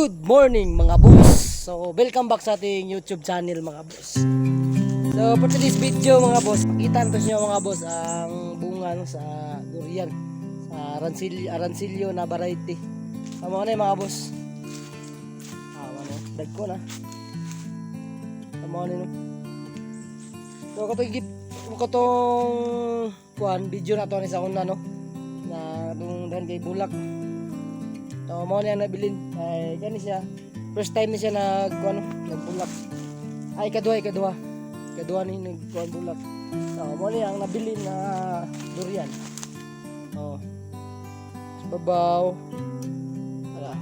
Good morning mga boss! So, welcome back sa ating YouTube channel mga boss. So, for today's video mga boss, pakita natin nyo mga boss ang bunga no, sa durian. Sa arancilio, arancilio na variety. Tama na yun mga boss. Tama na, dag ko na. Tama na yun. So, katong katong kuan, video na to sa una no. Na itong dan kay Bulak. So, mo niya nabilin. Ay, gani siya. First time ni siya nag ano, nagbulak. Ay, kaduha, ikaduha. Ikaduha ni nagkuhan bulak. So, mo niya ang nabilin na durian. Oh. Sa babaw. Wala.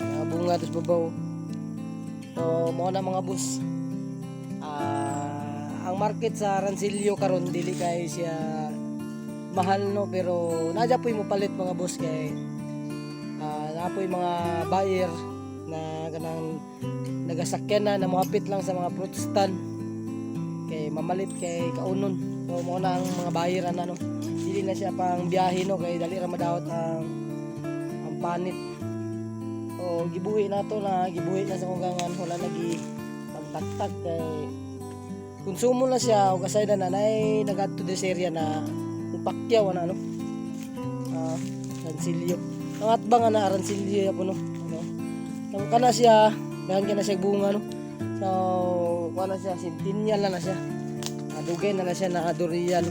Mga bunga tapos babaw. So, mo na mga bus. Ah, ang market sa Rancilio karon dili kay siya mahal no pero nadya po mo palit mga boss kay Ah, na po yung mga buyer na kanang nagasakyan na namapit lang sa mga protestant kay mamalit kay kaunon. So mo na ang mga buyer na no dili na siya pang biyahe no? Kay dali ra madawat ang ang panit. O gibuhi na to na gibuhi na sa kugangan wala lagi pagtaktak kay konsumo na siya o kasay na nanay nagadto area na upakyaw na no ah Ransilio ang atbang nga na aransilyo po no? Ano? Ang kana siya dahan ka na siya bunga no? So kuha na siya centennial na na siya. Uh, dugay na na siya na durian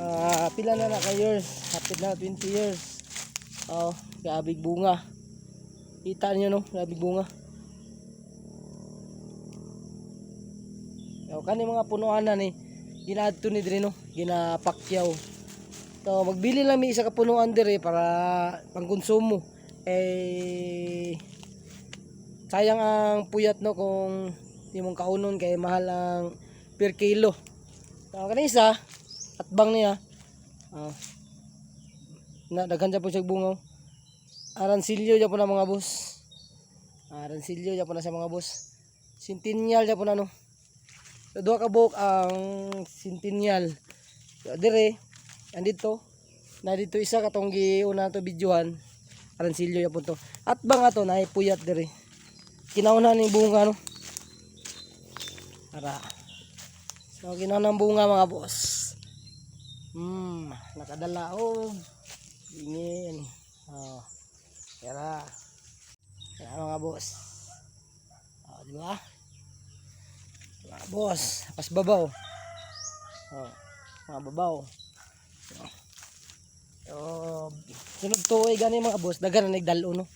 Ah, pila na na ka years? Hapit na 20 years. Oh gabig bunga. Kita niyo no? Gabig bunga. Yo, kani mga punuan na ni ginaadto ni dire no ginapakyaw So, magbili lang may isa ka punuan dire para pangkonsumo. Eh sayang ang puyat no kung di mong kaunon kay mahal ang per kilo. So, kani isa at bang niya. Ah. na daghan po siya bungaw. Aransilyo siya po na mga boss. Aransilyo siya po na sa mga boss. Centennial siya po na no. So, duha ka buok ang centennial. So, dire andito na dito isa katong giuna to videohan. Aransilyo yapon to. At bang ato na puyat dire kinauna ni bunga no? Ara so kinauna ng bunga mga boss. Hmm nakadala oh. Ingin. Oh kaya kaya mga boss. Oh di ba? Mga boss pas babaw. Oh mga babaw So, sunod to ay gani mga boss, dagan na nagdalo no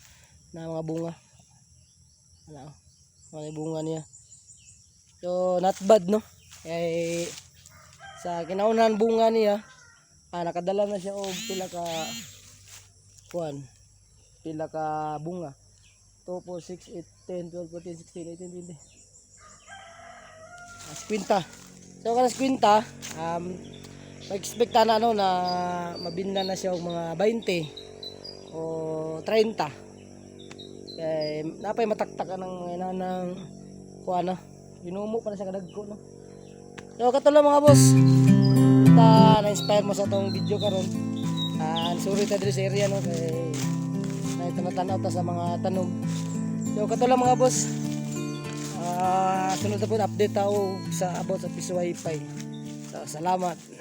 na mga bunga. Ano? Mga bunga niya. So, not bad no. Kay sa kinaunahan bunga niya, ah, nakadala na siya og pila ka kuan. Pila ka bunga. 2, 4, 6, 8, 10, 12, 14, 16, 18, 20. Ah, Squinta. So, kana squinta, um, mag-expect na ano na mabinda na siya og mga 20 o 30 kay napay mataktak ng inanang kuha na. Ginumo pa na siya kadagko no? So katulo mga boss. Ta na-inspire mo sa tong video karon. Ah sorry ta diri sa area no? Kay na tanatanaw ta sa mga tanom so katulo mga boss. Ah sunod na po update tao sa about sa piso wifi so, salamat